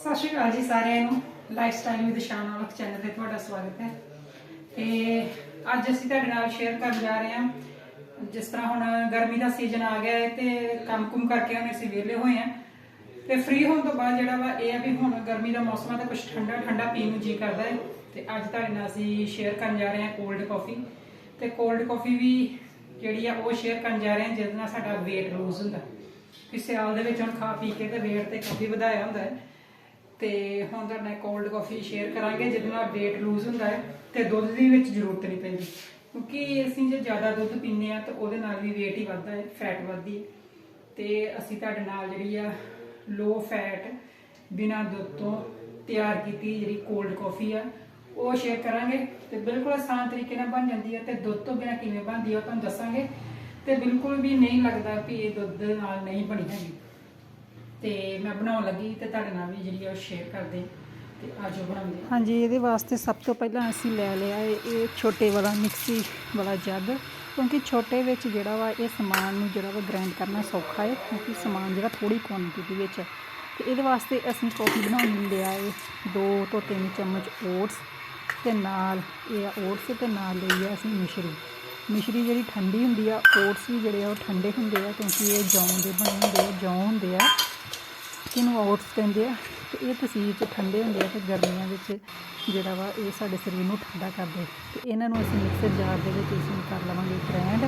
ਸਤਿ ਸ਼੍ਰੀ ਅਕਾਲ ਜੀ ਸਾਰਿਆਂ ਨੂੰ। Lifestyle with Shan Aulakh channel ਤੇ ਤੁਹਾਡਾ ਸਵਾਗਤ ਹੈ। ਤੇ ਅੱਜ ਅਸੀਂ ਤੁਹਾਡੇ ਨਾਲ ਸ਼ੇਅਰ ਕਰਨ ਜਾ ਰਹੇ ਹਾਂ। ਜਿਸ ਤਰ੍ਹਾਂ ਹੁਣ ਗਰਮੀ ਦਾ ਸੀਜ਼ਨ ਆ ਗਿਆ ਹੈ ਤੇ ਕੰਮ-ਕੁਮ ਕਰਕੇ ਹੁਣ ਅਸੀਂ ਵਿਹਲੇ ਹੋਏ ਹਾਂ। ਤੇ ਫ੍ਰੀ ਹੋਣ ਤੋਂ ਬਾਅਦ ਜਿਹੜਾ ਵਾ ਇਹ ਆ ਵੀ ਹੁਣ ਗਰਮੀ ਦਾ ਮੌਸਮ ਹੈ ਤਾਂ ਕੁਝ ਠੰਡਾ ਠੰਡਾ ਪੀਣ ਨੂੰ ਜੀ ਕਰਦਾ ਹੈ। ਤੇ ਅੱਜ ਤੁਹਾਡੇ ਨਾਲ ਅਸੀਂ ਸ਼ੇਅਰ ਕਰਨ ਜਾ ਰਹੇ ਹਾਂ ਕੋਲਡ ਕਾਫੀ ਤੇ ਕੋਲਡ ਕਾਫੀ ਵੀ ਜਿਹੜੀ ਆ ਉਹ ਸ਼ੇਅਰ ਕਰਨ ਜਾ ਰਹੇ ਹਾਂ, ਜਿਹਦੇ ਨਾਲ ਸਾਡਾ weight lose ਹੁੰਦਾ। ਕਿ ਸਿਆਲ ਦੇ ਵਿੱਚ ਹੁਣ ਖਾ ਪੀ ਕੇ ਤੇ weight ਤੇ ਕਾਫੀ ਵਧਾਇਆ ਹੁੰਦਾ ਹੈ। ਤੇ ਹੁਣ ਤੁਹਾਡੇ ਨਾਲ ਕੋਲਡ ਕਾਫੀ ਸ਼ੇਅਰ ਕਰਾਂਗੇ, ਜਿਹਦੇ ਨਾਲ weight ਲੂਜ਼ ਹੁੰਦਾ ਹੈ ਤੇ ਦੁੱਧ ਦੀ ਵਿੱਚ ਜ਼ਰੂਰਤ ਨਹੀਂ ਪੈਂਦੀ। ਕਿਉਂਕਿ ਅਸੀਂ ਜੇ ਜ਼ਿਆਦਾ ਦੁੱਧ ਪੀਂਦੇ ਆ ਤਾਂ ਉਹਦੇ ਨਾਲ ਵੀ weight ਹੀ ਵੱਧਦਾ ਹੈ ਫੈਟ ਵੱਧਦੀ ਹੈ। ਤੇ ਅਸੀਂ ਤੁਹਾਡੇ ਨਾਲ ਜਿਹੜੀ ਆ ਲੋ ਫੈਟ ਬਿਨਾਂ ਦੁੱਧ ਤੋਂ ਤਿਆਰ ਕੀਤੀ ਜਿਹੜੀ ਕੋਲਡ ਕਾਫੀ ਆ, ਉਹ ਸ਼ੇਅਰ ਕਰਾਂਗੇ ਤੇ ਬਿਲਕੁਲ ਆਸਾਨ ਤਰੀਕੇ ਨਾਲ ਬਣ ਜਾਂਦੀ ਹੈ ਤੇ ਦੁੱਧ ਤੋਂ ਬਿਨਾਂ ਕਿਵੇਂ ਬਣਦੀ ਆ ਉਹ ਤੁਹਾਨੂੰ ਦੱਸਾਂਗੇ। ਤੇ ਬਿਲਕੁਲ ਵੀ ਨਹੀਂ ਲੱਗਦਾ ਵੀ ਇਹ ਦੁੱਧ ਨਾਲ ਨਹੀਂ ਬਣੀ ਹੈਗੀ। ਤੇ ਮੈਂ ਬਣਾਉਣ ਲੱਗੀ ਤੇ ਤੁਹਾਡੇ ਨਾਲ ਵੀ ਜਿਹੜੀ ਆ ਉਹ ਸ਼ੇਅਰ ਕਰਦੇ ਤੇ ਆਜੋ ਬਣਾਉਂਦੇ ਹਾਂ। ਹਾਂਜੀ, ਇਹਦੇ ਵਾਸਤੇ ਸਭ ਤੋਂ ਪਹਿਲਾਂ ਅਸੀਂ ਲੈ ਲਿਆ ਹੈ ਇਹ ਛੋਟੇ ਵਾਲਾ ਮਿਕਸੀ ਵਾਲਾ ਜੱਗ, ਕਿਉਂਕਿ ਛੋਟੇ ਵਿੱਚ ਜਿਹੜਾ ਵਾ ਇਹ ਸਮਾਨ ਨੂੰ ਜਿਹੜਾ ਵਾ ਗ੍ਰਾਈਂਡ ਕਰਨਾ ਸੌਖਾ ਹੈ ਕਿਉਂਕਿ ਸਮਾਨ ਜਿਹੜਾ ਥੋੜੀ ਕੁਆਂਟੀਟੀ ਵਿੱਚ ਹੈ। ਤੇ ਇਹਦੇ ਵਾਸਤੇ ਅਸੀਂ ਕਾਫੀ ਬਣਾਉਣ ਲਿਆ ਹੈ ਦੋ ਤੋਂ ਤਿੰਨ ਚਮਚ ਓਟਸ ਤੇ ਨਾਲ ਇਹ ਆ ਓਟਸ ਤੇ ਨਾਲ ਲਈ ਆ ਅਸੀਂ ਮਿਸ਼ਰੀ ਮਿਸ਼ਰੀ ਜਿਹੜੀ ਠੰਡੀ ਹੁੰਦੀ ਆ ਓਟਸ ਵੀ ਜਿਹੜੇ ਆ ਉਹ ਠੰਡੇ ਹੁੰਦੇ ਆ, ਕਿਉਂਕਿ ਇਹ ਜੌਂ ਦੇ ਬਣੇ ਹੁੰਦੇ ਆ, ਜੌਂ ਹੁੰਦੇ ਇਹਨੂੰ ਓਟਸ ਕਹਿੰਦੇ ਆ ਤੇ ਇਹ ਤਸੀਰ 'ਚ ਠੰਡੇ ਹੁੰਦੇ ਆ ਤੇ ਗਰਮੀਆਂ ਵਿੱਚ ਜਿਹੜਾ ਵਾ ਇਹ ਸਾਡੇ ਸਰੀਰ ਨੂੰ ਠੰਡਾ ਕਰਦੇ। ਤੇ ਇਹਨਾਂ ਨੂੰ ਅਸੀਂ ਮਿਕਸਰ ਜਾਰ ਦੇ ਵਿੱਚ ਅਸੀਂ ਕਰ ਲਵਾਂਗੇ ਗ੍ਰੈਂਡ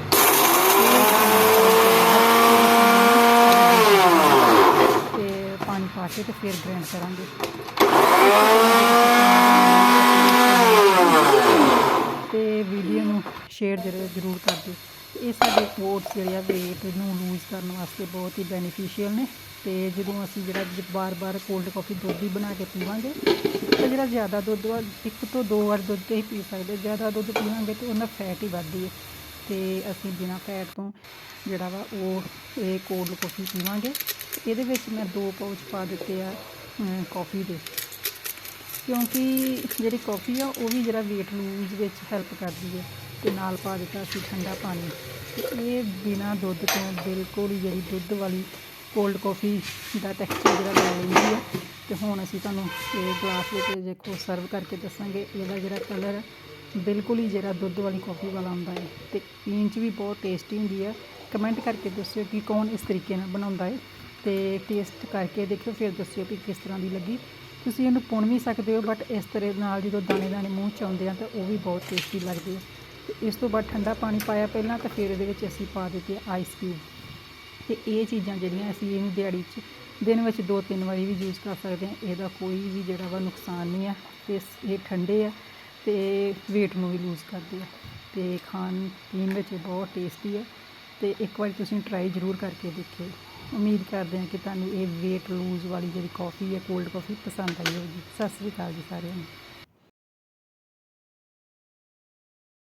ਤੇ ਪਾਣੀ ਪਾ ਕੇ ਤੇ ਫਿਰ ਗ੍ਰੈਂਡ ਕਰਾਂਗੇ ਤੇ ਵੀਡੀਓ ਨੂੰ ਸ਼ੇਅਰ ਜ਼ਰੂਰ ਜ਼ਰੂਰ ਕਰ ਦਿਓ। ਇਹ ਸਾਡੇ ਓਟਸ ਜਿਹੜੇ ਆ weight ਨੂੰ ਲੂਜ਼ ਕਰਨ ਵਾਸਤੇ ਬਹੁਤ ਹੀ ਬੈਨੀਫੀਸ਼ੀਅਲ ਨੇ। ਤੇ ਜਦੋਂ ਅਸੀਂ ਜਿਹੜਾ ਬਾਰ-ਬਾਰ ਕੋਲਡ ਕਾਫੀ ਦੁੱਧ ਹੀ ਬਣਾ ਕੇ ਪੀਵਾਂਗੇ, ਤੇ ਜਿਹੜਾ ਜ਼ਿਆਦਾ ਦੁੱਧ ਵਾ, ਇੱਕ ਤੋਂ ਦੋ ਵਾਰ ਦੁੱਧ ਤੇ ਹੀ ਪੀ ਸਕਦੇ। ਜ਼ਿਆਦਾ ਦੁੱਧ ਪੀਵਾਂਗੇ ਤੇ ਉਹਨਾਂ ਫੈਟ ਹੀ ਵੱਧਦੀ ਹੈ ਤੇ ਅਸੀਂ ਬਿਨਾਂ ਫੈਟ ਤੋਂ ਜਿਹੜਾ ਵਾ ਉਹ ਇਹ ਕੋਲਡ ਕਾਫੀ ਪੀਵਾਂਗੇ। ਇਹਦੇ ਵਿੱਚ ਮੈਂ ਦੋ ਪਾਊਚ ਪਾ ਦਿੱਤੇ ਆ ਕਾਫੀ ਦੇ। ਕਿਉਂਕਿ ਜਿਹੜੀ ਕਾਫੀ ਆ, ਉਹ ਵੀ ਜਿਹੜਾ weight lose ਵਿੱਚ ਹੈਲਪ ਕਰਦੀ ਹੈ ਤੇ ਨਾਲ ਪਾ ਦਿੱਤਾ ਅਸੀਂ ਠੰਡਾ ਪਾਣੀ। ਤੇ ਇਹ ਬਿਨਾ ਦੁੱਧ ਤੋਂ ਬਿਲਕੁਲ ਹੀ ਜਿਹੜੀ ਦੁੱਧ ਵਾਲੀ ਕੋਲਡ ਕਾਫੀ ਦਾ ਟੈਕਸਚਰ ਜਿਹੜਾ ਲੈ ਲੈਂਦੀ ਹੈ। ਤੇ ਹੁਣ ਅਸੀਂ ਤੁਹਾਨੂੰ ਇਹ ਗਲਾਸ ਵਿੱਚ ਦੇਖੋ ਸਰਵ ਕਰਕੇ ਦੱਸਾਂਗੇ। ਇਹਦਾ ਜਿਹੜਾ ਕਲਰ ਬਿਲਕੁਲ ਹੀ ਜਿਹੜਾ ਦੁੱਧ ਵਾਲੀ ਕਾਫੀ ਵਾਲਾ ਹੁੰਦਾ ਹੈ। ਤੇ ਪੀਣ 'ਚ ਵੀ ਬਹੁਤ ਟੇਸਟੀ ਹੁੰਦੀ ਹੈ। ਕਮੈਂਟ ਕਰਕੇ ਦੱਸਿਓ ਕਿ ਕੌਣ ਇਸ ਤਰੀਕੇ ਨਾਲ ਬਣਾਉਂਦਾ ਹੈ। ਤੇ ਟੇਸਟ ਕਰਕੇ ਦੇਖਿਓ, ਫਿਰ ਦੱਸਿਓ ਕਿ ਕਿਸ ਤਰ੍ਹਾਂ ਦੀ ਲੱਗੀ। ਤੁਸੀਂ ਇਹਨੂੰ ਪੁਣ ਵੀ ਸਕਦੇ ਹੋ ਬਟ ਇਸ ਤਰ੍ਹਾਂ ਨਾਲ ਜਦੋਂ ਦਾਣੇ ਦਾਣੇ ਮੂੰਹ ਚ ਆਉਂਦੇ ਆ, ਤਾਂ ਉਹ ਵੀ ਬਹੁਤ ਟੇਸਟੀ ਲੱਗਦੇ ਆ। ਤੇ ਇਸ ਤੋਂ ਬਾਅਦ ਠੰਡਾ ਪਾਣੀ ਪਾਇਆ ਪਹਿਲਾਂ, ਤਾਂ ਫਿਰ ਇਹਦੇ ਵਿੱਚ ਅਸੀਂ ਪਾ ਦਿੱਤੇ ਆਈਸ ਕਿਊਬ ਤੇ ਇਹ ਚੀਜ਼ਾਂ ਜਿਹੜੀਆਂ ਅਸੀਂ ਇਹਨੂੰ ਦਿਹਾੜੀ 'ਚ, ਦਿਨ ਵਿੱਚ ਦੋ ਤਿੰਨ ਵਾਰੀ ਵੀ ਯੂਜ਼ ਕਰ ਸਕਦੇ ਹਾਂ। ਇਹਦਾ ਕੋਈ ਵੀ ਜਿਹੜਾ ਵਾ ਨੁਕਸਾਨ ਨਹੀਂ ਆ, ਤੇ ਇਹ ਠੰਡੇ ਆ, ਤੇ weight ਨੂੰ ਵੀ ਲੂਜ਼ ਕਰਦੇ ਆ। ਤੇ ਖਾਣ ਪੀਣ ਵਿੱਚ ਇਹ ਬਹੁਤ ਟੇਸਟੀ ਹੈ ਤੇ ਇੱਕ ਵਾਰੀ ਤੁਸੀਂ ਟਰਾਈ ਜ਼ਰੂਰ ਕਰਕੇ ਦੇਖਿਓ। ਉਮੀਦ ਕਰਦੇ ਹਾਂ ਕਿ ਤੁਹਾਨੂੰ ਇਹ weight lose ਵਾਲੀ ਜਿਹੜੀ ਕਾਫੀ ਹੈ ਕੋਲਡ ਕਾਫੀ ਪਸੰਦ ਆਈ ਹੋਵੇਗੀ। ਸਤਿ ਸ੍ਰੀ ਅਕਾਲ ਜੀ ਸਾਰਿਆਂ ਨੂੰ।